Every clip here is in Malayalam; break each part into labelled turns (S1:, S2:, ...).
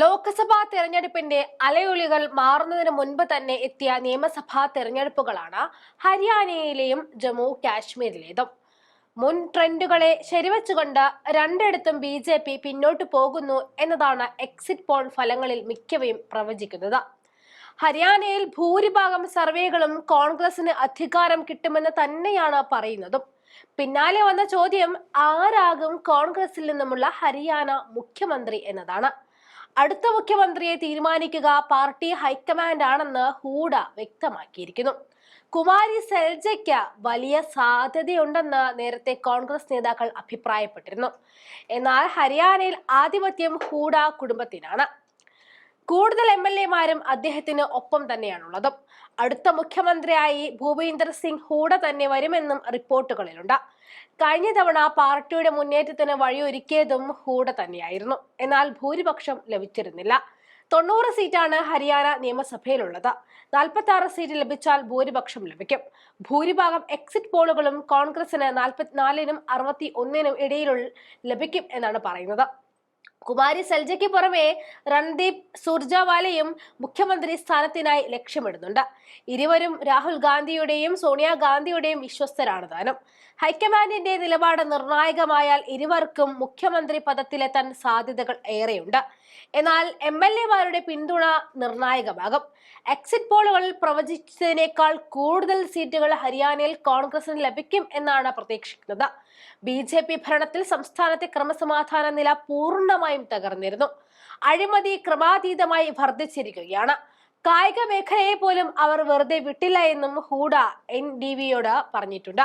S1: ലോക്സഭാ തെരഞ്ഞെടുപ്പിന്റെ അലയൊലികൾ മാറുന്നതിന് മുൻപ് തന്നെ എത്തിയ നിയമസഭാ തെരഞ്ഞെടുപ്പുകളാണ് ഹരിയാനയിലെയും ജമ്മു കാശ്മീരിലേതും. മുൻ ട്രെൻഡുകളെ ശരിവച്ചുകൊണ്ട് രണ്ടിടത്തും ബി ജെ പി പിന്നോട്ട് പോകുന്നു എന്നതാണ് എക്സിറ്റ് പോൾ ഫലങ്ങളിൽ മിക്കവയും പ്രവചിക്കുന്നത്. ഹരിയാനയിൽ ഭൂരിഭാഗം സർവേകളും കോൺഗ്രസിന് അധികാരം കിട്ടുമെന്ന് തന്നെയാണ് പറയുന്നതും. പിന്നാലെ വന്ന ചോദ്യം ആരാകും കോൺഗ്രസിൽ നിന്നുമുള്ള ഹരിയാന മുഖ്യമന്ത്രി എന്നതാണ്. അടുത്ത മുഖ്യമന്ത്രിയെ തീരുമാനിക്കുക പാർട്ടി ഹൈക്കമാൻഡ് ആണെന്ന് ഹൂഡ വ്യക്തമാക്കിയിരിക്കുന്നു. കുമാരി സെൽജയ്ക്ക് വലിയ സാധ്യതയുണ്ടെന്ന് നേരത്തെ കോൺഗ്രസ് നേതാക്കൾ അഭിപ്രായപ്പെട്ടിരുന്നു. എന്നാൽ ഹരിയാനയിൽ ആധിപത്യം ഹൂഡ കുടുംബത്തിനാണ്. കൂടുതൽ എം എൽ എമാരും അദ്ദേഹത്തിന് ഒപ്പം തന്നെയാണുള്ളത്. അടുത്ത മുഖ്യമന്ത്രിയായി ഭൂപീന്ദർ സിംഗ് ഹൂഡ തന്നെ വരുമെന്നും റിപ്പോർട്ടുകളിലുണ്ട്. കഴിഞ്ഞ തവണ പാർട്ടിയുടെ മുന്നേറ്റത്തിന് വഴിയൊരുക്കിയതും ഹൂഡ തന്നെയായിരുന്നു. എന്നാൽ ഭൂരിപക്ഷം ലഭിച്ചിരുന്നില്ല. തൊണ്ണൂറ് സീറ്റാണ് ഹരിയാന നിയമസഭയിലുള്ളത്. നാൽപ്പത്തി ആറ് സീറ്റ് ലഭിച്ചാൽ ഭൂരിപക്ഷം ലഭിക്കും. ഭൂരിഭാഗം എക്സിറ്റ് പോളുകളും കോൺഗ്രസിന് നാൽപ്പത്തിനാലിനും അറുപത്തി ഒന്നിനും ഇടയിലുള്ള ലഭിക്കും എന്നാണ് പറയുന്നത്. കുമാരി സെൽജയ്ക്ക് പുറമെ രൺദീപ് സുർജാവാലയും മുഖ്യമന്ത്രി സ്ഥാനത്തിനായി ലക്ഷ്യമിടുന്നുണ്ട്. ഇരുവരും രാഹുൽ ഗാന്ധിയുടെയും സോണിയാഗാന്ധിയുടെയും വിശ്വസ്തരാണ് താനും. ഹൈക്കമാൻഡിന്റെ നിലപാട് നിർണായകമായാൽ ഇരുവർക്കും മുഖ്യമന്ത്രി പദത്തിലെത്താൻ സാധ്യതകൾ ഏറെയുണ്ട്. എന്നാൽ എം എൽ എമാരുടെ പിന്തുണ നിർണായകമാകും. എക്സിറ്റ് പോളുകളിൽ പ്രവചിച്ചതിനേക്കാൾ കൂടുതൽ സീറ്റുകൾ ഹരിയാനയിൽ കോൺഗ്രസിന് ലഭിക്കും എന്നാണ് പ്രതീക്ഷിക്കുന്നത്. ബി ജെ പി ഭരണത്തിൽ സംസ്ഥാനത്തെ ക്രമസമാധാന നില പൂർണമായും തകർന്നിരുന്നു. അഴിമതി ക്രമാതീതമായി വർദ്ധിച്ചിരിക്കുകയാണ്. കായിക മേഖലയെ പോലും അവർ വെറുതെ വിട്ടില്ല എന്നും ഹൂഡ എൻ ഡി വിയോട് പറഞ്ഞിട്ടുണ്ട്.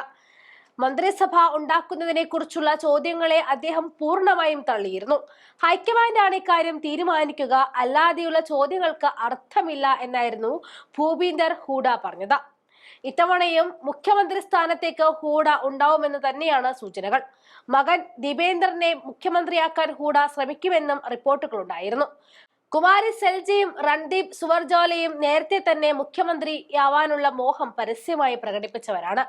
S1: മന്ത്രിസഭ ഉണ്ടാക്കുന്നതിനെ കുറിച്ചുള്ള ചോദ്യങ്ങളെ അദ്ദേഹം പൂർണമായും തള്ളിയിരുന്നു. ഹൈക്കമാൻഡാണ് ഇക്കാര്യം തീരുമാനിക്കുക അല്ലാതെയുള്ള ചോദ്യങ്ങൾക്ക് അർത്ഥമില്ല എന്നായിരുന്നു ഭൂപീന്ദർ ഹൂഡ പറഞ്ഞത്. ഇത്തവണയും മുഖ്യമന്ത്രി സ്ഥാനത്തേക്ക് ഹൂഡ ഉണ്ടാവുമെന്ന് തന്നെയാണ് സൂചനകൾ. മകൻ ദീപേന്ദ്രനെ മുഖ്യമന്ത്രിയാക്കാൻ ഹൂഡ ശ്രമിക്കുമെന്നും റിപ്പോർട്ടുകളുണ്ടായിരുന്നു. കുമാരി സെൽജിയും രൺദീപ് സുവർജോലയും നേരത്തെ തന്നെ മുഖ്യമന്ത്രിയാവാനുള്ള മോഹം പരസ്യമായി പ്രകടിപ്പിച്ചവരാണ്.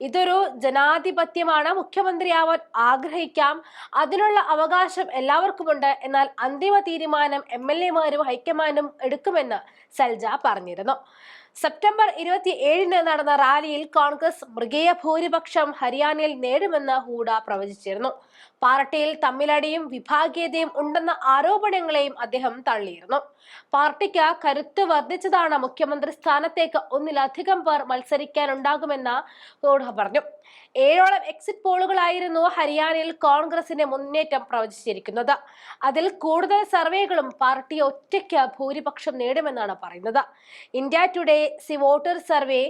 S1: ഇതൊരു ജനാധിപത്യമാണ്. മുഖ്യമന്ത്രിയാവാൻ ആഗ്രഹിക്കാം. അതിനുള്ള അവകാശം എല്ലാവർക്കുമുണ്ട്. എന്നാൽ അന്തിമ തീരുമാനം എം എൽ എമാരും ഹൈക്കമാൻഡും എടുക്കുമെന്ന് സെൽജ പറഞ്ഞിരുന്നു. സെപ്റ്റംബർ ഇരുപത്തി ഏഴിന് നടന്ന റാലിയിൽ കോൺഗ്രസ് മൃഗീയ ഭൂരിപക്ഷം ഹരിയാനയിൽ നേടുമെന്ന് ഹൂഡ പ്രവചിച്ചിരുന്നു. പാർട്ടിയിൽ തമ്മിലടിയും വിഭാഗീയതയും ഉണ്ടെന്ന ആരോപണങ്ങളെയും അദ്ദേഹം തള്ളിയിരുന്നു. പാർട്ടിക്ക് കരുത്ത് വർദ്ധിച്ചതാണ് മുഖ്യമന്ത്രി സ്ഥാനത്തേക്ക് ഒന്നിലധികം പേർ മത്സരിക്കാനുണ്ടാകുമെന്ന് ഹൂഡ പറഞ്ഞു. ഏഴോളം എക്സിറ്റ് പോളുകളായിരുന്നു ഹരിയാനയിൽ കോൺഗ്രസിന്റെ മുന്നേറ്റം പ്രവചിച്ചിരിക്കുന്നത്. അതിൽ കൂടുതൽ സർവേകളും പാർട്ടി ഒറ്റയ്ക്ക് ഭൂരിപക്ഷം നേടുമെന്നാണ് പറയുന്നത്. India today C voter survey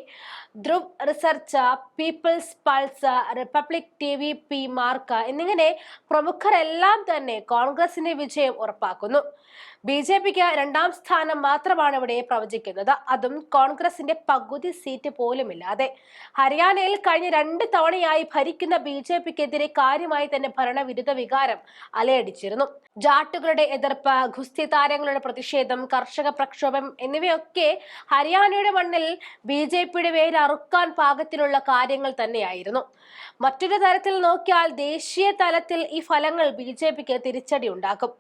S1: Dhruv research people's pulse Republic T V P Marq എന്നിങ്ങനെ പ്രമുഖരെല്ലാം തന്നെ കോൺഗ്രസിന്റെ വിജയം ഉറപ്പാക്കുന്നു. ബി ജെ പിക്ക് രണ്ടാം സ്ഥാനം മാത്രമാണ് ഇവിടെ പ്രവചിക്കുന്നത്. അതും കോൺഗ്രസിന്റെ പകുതി സീറ്റ് പോലുമില്ലാതെ. ഹരിയാനയിൽ കഴിഞ്ഞ രണ്ട് തവണയായി ഭരിക്കുന്ന ബി ജെ പിക്കെതിരെ കാര്യമായി തന്നെ ഭരണവിരുദ്ധ വികാരം അലയടിച്ചിരുന്നു. ജാട്ടുകളുടെ എതിർപ്പ് ഗുസ്തി താരങ്ങളുടെ പ്രതിഷേധം കർഷക പ്രക്ഷോഭം എന്നിവയൊക്കെ ഹരിയാനയുടെ മണ്ണിൽ ബി ജെ പിയുടെ പേര് അറുക്കാൻ പാകത്തിലുള്ള കാര്യങ്ങൾ തന്നെയായിരുന്നു. മറ്റൊരു തരത്തിൽ നോക്കിയാൽ ദേശീയ തലത്തിൽ ഈ ഫലങ്ങൾ ബി ജെ പിക്ക് തിരിച്ചടി ഉണ്ടാക്കും.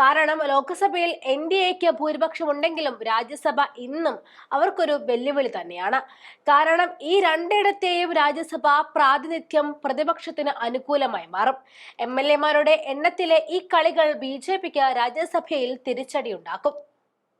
S1: കാരണം ലോക്സഭയിൽ എൻ ഡി എക്ക് ഭൂരിപക്ഷം ഉണ്ടെങ്കിലും രാജ്യസഭ ഇന്നും അവർക്കൊരു വെല്ലുവിളി തന്നെയാണ്. കാരണം ഈ രണ്ടിടത്തെയും രാജ്യസഭ പ്രാതിനിധ്യം പ്രതിപക്ഷത്തിന് അനുകൂലമായി മാറും. എം എൽ എമാരുടെ എണ്ണത്തിലെ ഈ കളികൾ ബി ജെ പിക്ക് രാജ്യസഭയിൽ തിരിച്ചടി ഉണ്ടാക്കും